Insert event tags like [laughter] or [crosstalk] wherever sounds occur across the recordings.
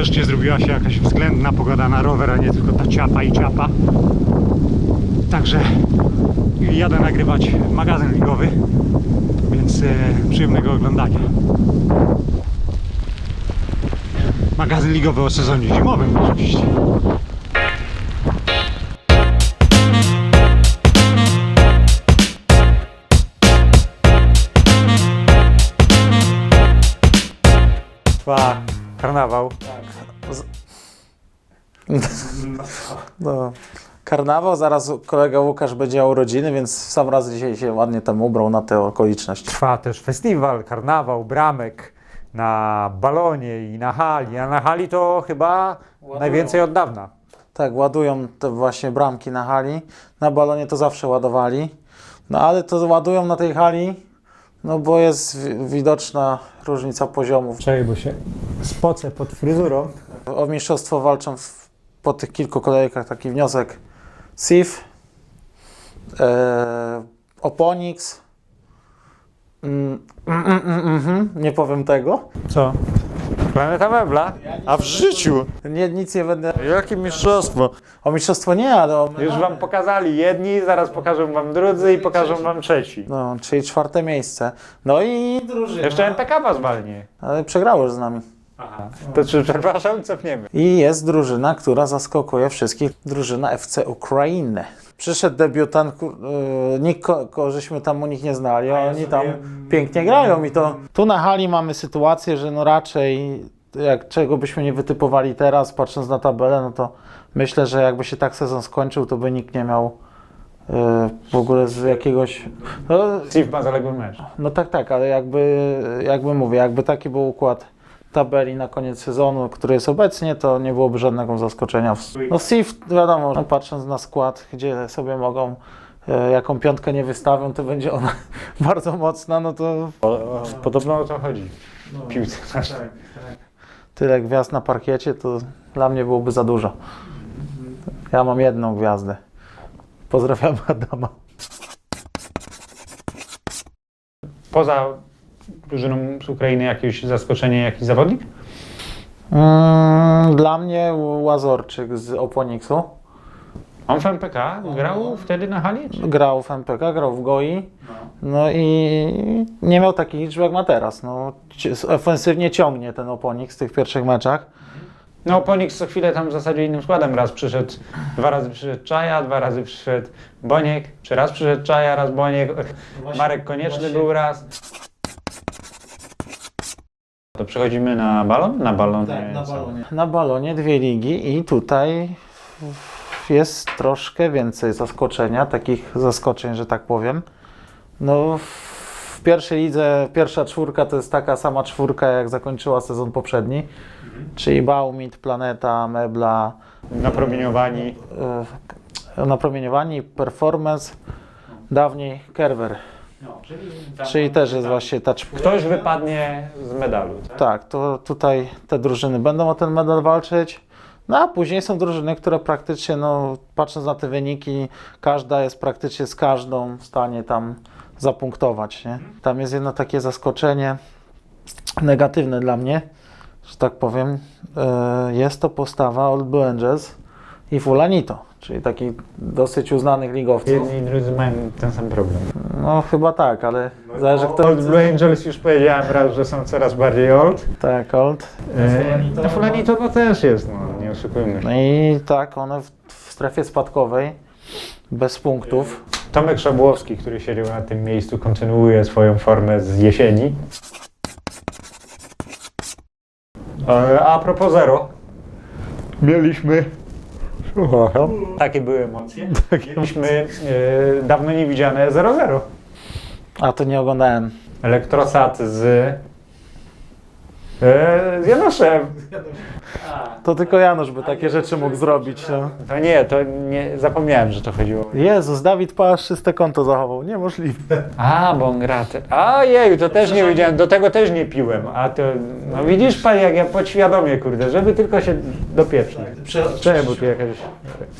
wreszcie zrobiła się jakaś względna pogoda na rower, a nie tylko ta ciapa i ciapa. Także jadę nagrywać magazyn ligowy, więc e, przyjemnego oglądania. Magazyn ligowy o sezonie zimowym oczywiście. Trwa karnawał. No. Karnawał, zaraz kolega Łukasz będzie miał urodziny, więc sam raz dzisiaj się ładnie tam ubrał na tę okoliczność. Trwa też festiwal, karnawał, bramek na balonie i na hali. A na hali to chyba najwięcej od dawna. Tak, ładują te właśnie bramki na hali. Na balonie to zawsze ładowali. No ale to ładują na tej hali, no bo jest wi- widoczna różnica poziomów. Czekaj, bo się spocę pod fryzurą. O mistrzostwo walczą w, po tych kilku kolejkach taki wniosek SIF, e, Oponix, mm, mm, mm, mm, mhm, nie powiem tego. Co? Planeta Mebla? A w życiu? Nie, nic nie będę. Jakie mistrzostwo? O mistrzostwo nie, ale o Już wam pokazali jedni, zaraz pokażą wam drudzy i pokażą wam trzeci. No, czyli czwarte miejsce. No i drużyna. Jeszcze MPK was walnie. Ale przegrało już z nami. Aha. To czy przepraszam, cofniemy. I jest drużyna, która zaskakuje wszystkich. Drużyna FC Ukrainy. Przyszedł debiutant, kur- yy, nikt, ko, ko, żeśmy tam u nich nie znali, a oni tam pięknie grają i to... Tu na hali mamy sytuację, że no raczej, jak czego byśmy nie wytypowali teraz, patrząc na tabelę, no to myślę, że jakby się tak sezon skończył, to by nikt nie miał yy, w ogóle z jakiegoś... No, Steve ma zaległy mecz. no tak, tak, ale jakby, jakby mówię, jakby taki był układ tabeli na koniec sezonu, który jest obecnie, to nie byłoby żadnego zaskoczenia. No SIF, wiadomo, no patrząc na skład, gdzie sobie mogą, e, jaką piątkę nie wystawią, to będzie ona [laughs] bardzo mocna, no to Podobno o to chodzi. No, Piłce. tak, tyle gwiazd na parkiecie, to dla mnie byłoby za dużo. Ja mam jedną gwiazdę. Pozdrawiam [laughs] Adama. Poza drużyną z Ukrainy jakieś zaskoczenie, jakiś zawodnik? Mm, Dla mnie Łazorczyk z Oponiksu. On w MPK grał wtedy na hali? Czy? grał w MPK, grał w GOI. No i nie miał takich liczb jak ma teraz. No, ci- ofensywnie ciągnie ten oponik z tych pierwszych meczach. No Ponix co chwilę tam w zasadzie innym składem. Raz przyszedł, dwa razy przyszedł Czaja, dwa razy przyszedł Boniek, czy raz przyszedł Czaja, raz Boniek. Marek Konieczny był raz. To przechodzimy na balon? Na balon. Na balonie dwie ligi i tutaj jest troszkę więcej zaskoczenia, takich zaskoczeń, że tak powiem. No, w pierwszej lidze pierwsza czwórka to jest taka sama czwórka, jak zakończyła sezon poprzedni, czyli Baumit, Planeta, Mebla, Napromieniowani. e, napromieniowani, performance, dawniej Kerber. Czyli też jest właśnie ta czwórka. Ktoś wypadnie z medalu. Tak? Tak, to tutaj te drużyny będą o ten medal walczyć. No a później są drużyny, które praktycznie, no patrząc na te wyniki, każda jest praktycznie z każdą w stanie tam zapunktować. Nie? Tam jest jedno takie zaskoczenie negatywne dla mnie, że tak powiem. E, Jest to postawa Old Blue Angels i Fulanito, czyli takich dosyć uznanych ligowców. Jedni i drudzy mają ten sam problem. No chyba tak, ale zależy kto... Old Blue Angels już powiedziałem raz, że są coraz bardziej old. Tak, Old. Na Fulani to no też jest, no nie oszukujmy. No i tak, one w, w strefie spadkowej, bez punktów. Tomek Szabłowski, który siedział na tym miejscu, kontynuuje swoją formę z jesieni. E, A propos zero. Mieliśmy. Słucham. Takie były emocje. [laughs] Mieliśmy e, dawno niewidziane 0-0. A to nie oglądałem. Elektrosat z. E, z Janoszem. To tylko Janusz by takie rzeczy mógł zrobić. No. To nie, to nie. Zapomniałem, że to chodziło. Jezus, Dawid Pałasz czyste konto zachował. Niemożliwe. A, bo on gra. Te... A jeju, to też nie wiedziałem, do tego też nie piłem. A to, no widzisz pan, jak ja podświadomie, kurde, żeby tylko się dopieprzyć. Czemu, bo tu jakaś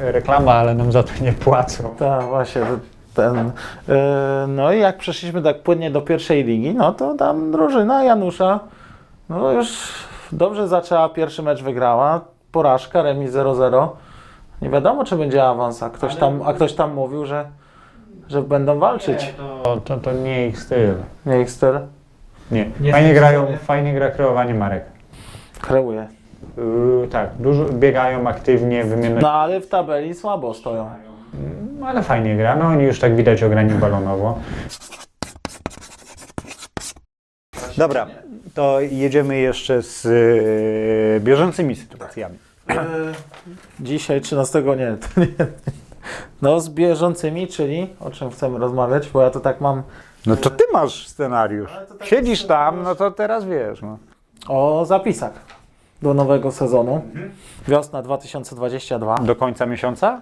reklama, ale nam za to nie płacą. Tak, właśnie. to Ten. Yy, no i jak przeszliśmy tak płynnie do pierwszej ligi, no to tam drużyna Janusza no już dobrze zaczęła, pierwszy mecz wygrała, porażka, remis 0-0. Nie wiadomo, czy będzie awans, a ktoś tam, a ktoś tam mówił, że, że będą walczyć. To, to, to nie ich styl. Nie ich styl Nie. Nie Fajnie grają, fajnie gra kreowanie marek. kreuje. Yy, tak, dużo biegają aktywnie, wymieniają. No ale w tabeli słabo stoją. No, ale fajnie gra. No oni już tak widać ograni balonowo. Dobra, to jedziemy jeszcze z yy, bieżącymi sytuacjami. Dzisiaj 13 nie, to nie. No z bieżącymi, czyli o czym chcemy rozmawiać, bo ja to tak mam No to ty masz scenariusz. Ale to tak Siedzisz jest tam, no to teraz wiesz. No. o zapisach do nowego sezonu. Wiosna 2022. Do końca miesiąca?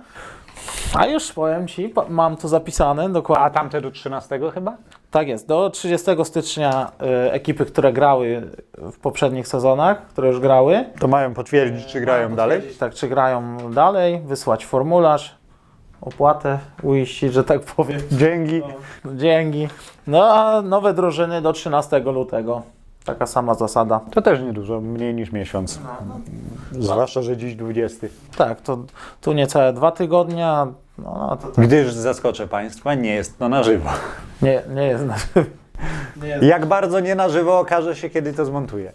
A już powiem Ci, pa- mam to zapisane dokładnie. A tamte do 13 chyba? Tak jest, do 30 stycznia y, ekipy, które grały w poprzednich sezonach, które już grały. To mają potwierdzić, czy grają dalej. Tak, czy grają dalej, wysłać formularz, opłatę uiścić, że tak powiem, Dzięki. dzięki. No a nowe drużyny do 13 lutego. Taka sama zasada. To też niedużo, mniej niż miesiąc. Zwłaszcza, że dziś 20. Tak, to tu niecałe dwa tygodnie, a no, no to tak. Gdyż zaskoczę Państwa, nie jest to na żywo. nie, nie jest na jest. Jak bardzo nie na żywo okaże się, kiedy to zmontuję.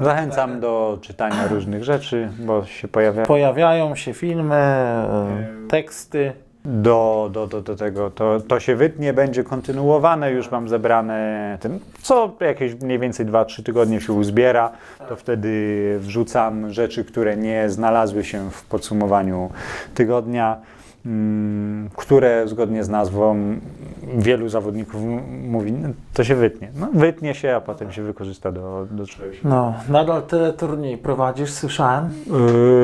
Zachęcam do czytania różnych rzeczy, bo się pojawia Pojawiają się filmy, y, teksty. Do, do, do, do tego. To, to się wytnie, będzie kontynuowane. Już mam zebrane ten, co jakieś mniej więcej 2-3 tygodnie się uzbiera. To wtedy wrzucam rzeczy, które nie znalazły się w podsumowaniu tygodnia. Mm, Które zgodnie z nazwą wielu zawodników mówi, no, to się wytnie. No, wytnie się, a potem się wykorzysta do, do czegoś. No, nadal tyle turniej prowadzisz, słyszałem.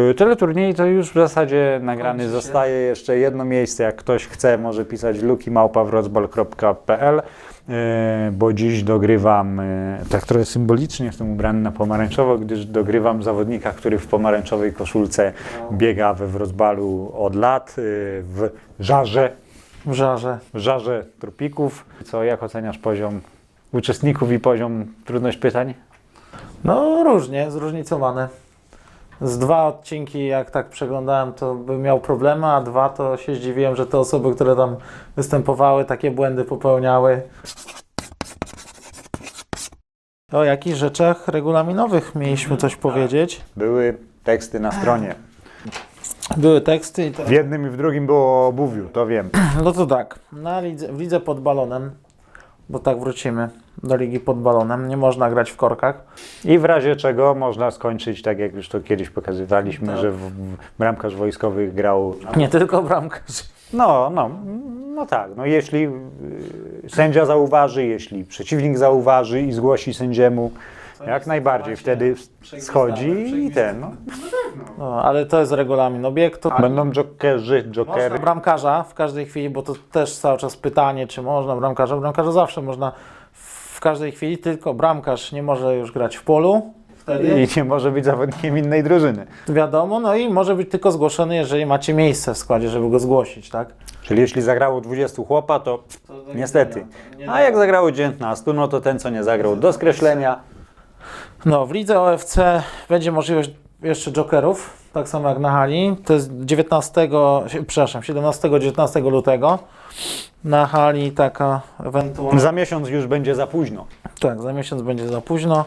Yy, teleturniej to już w zasadzie nagrany zostaje. Jeszcze jedno miejsce, jak ktoś chce, może pisać lukimałpawrocball.pl yy, bo dziś dogrywam, yy, tak trochę symbolicznie jestem ubrany na pomarańczowo, gdyż dogrywam zawodnika, który w pomarańczowej koszulce biega we Wrocbalu od lat, yy, w żarze, W żarze. w żarze tropików. Co, jak oceniasz poziom uczestników i poziom trudność pytań? No różnie, zróżnicowane. Z dwa odcinki, jak tak przeglądałem, to bym miał problemy, a dwa to się zdziwiłem, że te osoby, które tam występowały, takie błędy popełniały. O jakichś rzeczach regulaminowych mieliśmy coś powiedzieć. Były teksty na stronie. Były teksty i to... W jednym i w drugim było o obuwiu, to wiem. No to tak, na lidze, w lidze pod balonem, bo tak wrócimy do ligi pod balonem, nie można grać w korkach. I w razie czego można skończyć, tak jak już to kiedyś pokazywaliśmy, Tak. że w, w bramkarz wojskowych grał. Nie tylko bramkarz. No, no, no tak. No jeśli y, sędzia zauważy, jeśli przeciwnik zauważy i zgłosi sędziemu, jak najbardziej wtedy schodzi i ten. No. No, ale to jest regulamin obiektu. Będą jokerzy, jokery. Można bramkarza w każdej chwili, bo to też cały czas pytanie, czy można bramkarza. Bramkarza zawsze można każdej chwili, tylko bramkarz nie może już grać w polu. Wtedy I nie może być zawodnikiem innej drużyny. wiadomo, no i może być tylko zgłoszony, jeżeli macie miejsce w składzie, żeby go zgłosić, tak? Czyli jeśli zagrało 20 chłopa, to niestety. A jak zagrało 19, no to ten, co nie zagrał, do skreślenia. No, w lidze OFC będzie możliwość jeszcze jokerów, tak samo jak na hali. To jest 19, przepraszam, 17-19 lutego. Na hali taka ewentualna. Za miesiąc już będzie za późno. Tak, za miesiąc będzie za późno.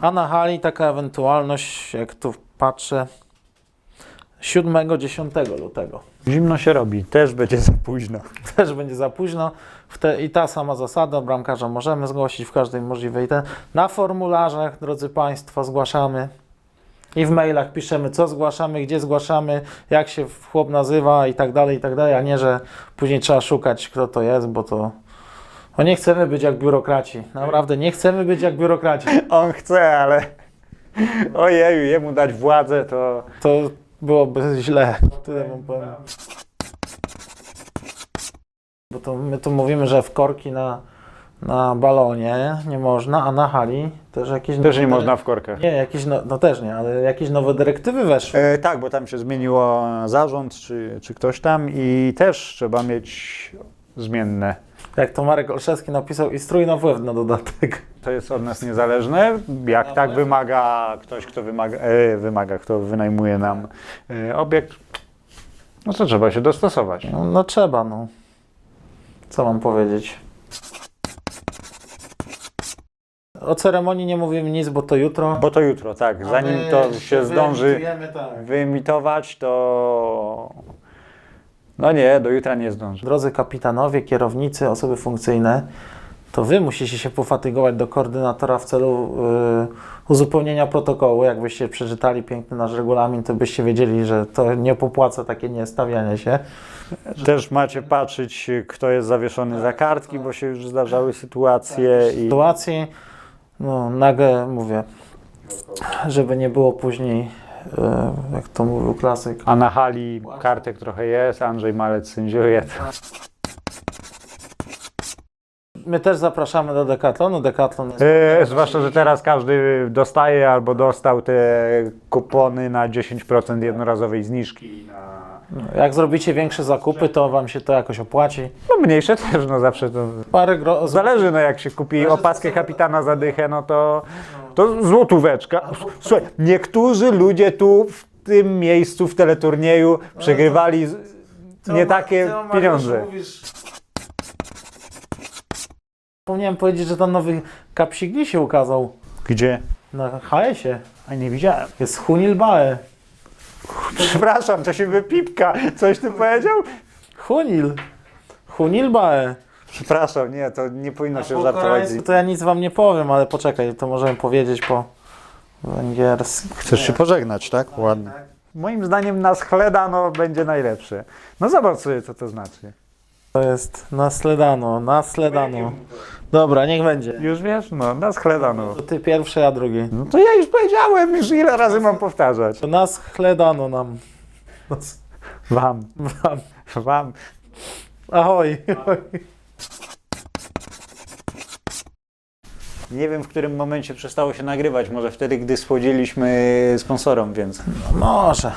A na hali taka ewentualność, jak tu patrzę, 7-10 lutego. Zimno się robi, też będzie za późno. [laughs] Też będzie za późno. Te, I ta sama zasada, bramkarza możemy zgłosić w każdej możliwej. Ten. Na formularzach, drodzy Państwo, zgłaszamy. I w mailach piszemy, co zgłaszamy, gdzie zgłaszamy, jak się chłop nazywa i tak dalej, i tak dalej, a nie, że później trzeba szukać, kto to jest, bo to... No nie chcemy być jak biurokraci. Naprawdę, nie chcemy być jak biurokraci. [laughs] On chce, ale ojeju, jemu dać władzę, to To byłoby źle. Tyle wam powiem. Bo to my tu mówimy, że w korki na, na balonie nie można, a na hali też jakieś... też nie nowe można w korkach. Nie, jakieś, no, no też nie, ale jakieś nowe dyrektywy weszły. E, tak, bo tam się zmieniło zarząd, czy, czy ktoś tam i też trzeba mieć zmienne. Jak to Marek Olszewski napisał, i strój na wpływ na dodatek. To jest od nas niezależne. Jak tak wymaga ktoś, kto wymaga, e, wymaga kto wynajmuje nam e, obiekt, no to trzeba się dostosować. No, no trzeba, no. Co mam powiedzieć? O ceremonii nie mówimy nic, bo to jutro. Bo to jutro, tak. Zanim to się zdąży tak. wyemitować, to. No nie, do jutra nie zdąży. Drodzy kapitanowie, kierownicy, osoby funkcyjne, to wy musicie się pofatygować do koordynatora w celu y, uzupełnienia protokołu. Jakbyście przeczytali piękny nasz regulamin, to byście wiedzieli, że to nie popłaca takie niestawianie się. Też macie patrzeć, kto jest zawieszony za kartki, bo się już zdarzały sytuacje i. sytuacji. No, nagle mówię, żeby nie było później, e, jak to mówił klasyk. A na hali kartek trochę jest, Andrzej Malec sędziuje. My też zapraszamy do Decathlonu. Decathlon jest E, zwłaszcza, że teraz każdy dostaje albo dostał te kupony na 10% jednorazowej zniżki. Jak zrobicie większe zakupy, to Wam się to jakoś opłaci. No mniejsze też, no zawsze to Parę gro... zależy, no jak się kupi opaskę kapitana za dychę, no to, to złotóweczka. Słuchaj, niektórzy ludzie tu w tym miejscu w teleturnieju przegrywali z- nie takie pieniądze. Zapomniałem powiedzieć, że ten nowy kapsik się ukazał Gdzie? na HS-ie. A nie widziałem. Jest Hunilbae. Przepraszam, to się wypipka. Coś ty powiedział? Hunil. Hunilbae. Przepraszam, nie, to nie powinno się żartować. to ja nic Wam nie powiem, ale poczekaj, to możemy powiedzieć po węgiersku. Chcesz się pożegnać, tak? Ładnie. Moim zdaniem na schledano będzie najlepsze. No zobacz sobie, co to znaczy. To jest nasledano, nasledano. Dobra, niech będzie. Już wiesz? No, na schledano. To ty pierwszy, a drugi. No to ja już powiedziałem, już ile razy mam powtarzać. To nas chledano nam. Nas, Wam, wam. wam. Ahoj. Nie wiem, w którym momencie przestało się nagrywać. Może wtedy, gdy spłodziliśmy sponsorom, więc. Może.